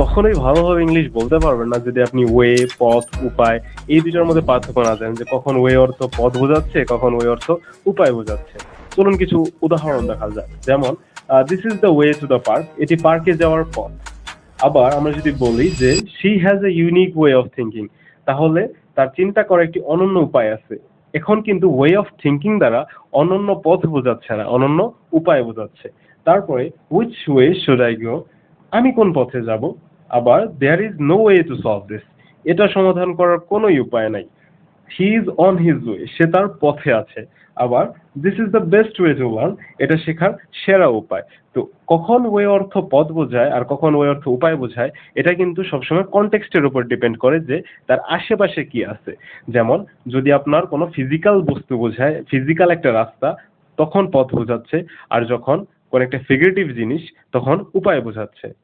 কখনোই ভালোভাবে ইংলিশ বলতে পারবেন না যদি আপনি ওয়ে পথ, উপায় এই দুটার মধ্যে পার্থক্য না জানেন যে কখন ওয়ে অর্থ পথ বোঝাচ্ছে, কখন ওয়ে অর্থ উপায় বোঝাচ্ছে। চলুন কিছু উদাহরণ দেখা যাক। যেমন this is the way to the park এটি পার্কে যাওয়ার পথ। আবার আমরা যদি বলি যে she has a unique way of thinking তাহলে তার চিন্তা করার একটি অনন্য উপায় আছে। এখন কিন্তু ওয়ে অফ থিঙ্কিং দ্বারা অনন্য পথ বোঝাচ্ছে না, অনন্য উপায় বোঝাচ্ছে। তারপরে which way should I go আমি কোন পথে যাব? আবার there is no way to solve this এটা সমাধান করার কোনোই উপায় নাই। He is on his way সে তার পথে আছে। আবার this is the best way to learn এটা শেখার সেরা উপায়। তো কখন ওয়ে অর্থ পথ বোঝায় আর কখন ওয়ে অর্থ উপায় বোঝায়, এটা কিন্তু সবসময় কনটেক্সটের উপর ডিপেন্ড করে যে তার আশেপাশে কি আছে। যেমন, যদি আপনার কোনো ফিজিক্যাল বস্তু বোঝায় ফিজিক্যাল একটা রাস্তা, তখন পথ বোঝাচ্ছে। আর যখন কোন একটা ফিগারেটিভ জিনিস, তখন উপায় বোঝাচ্ছে।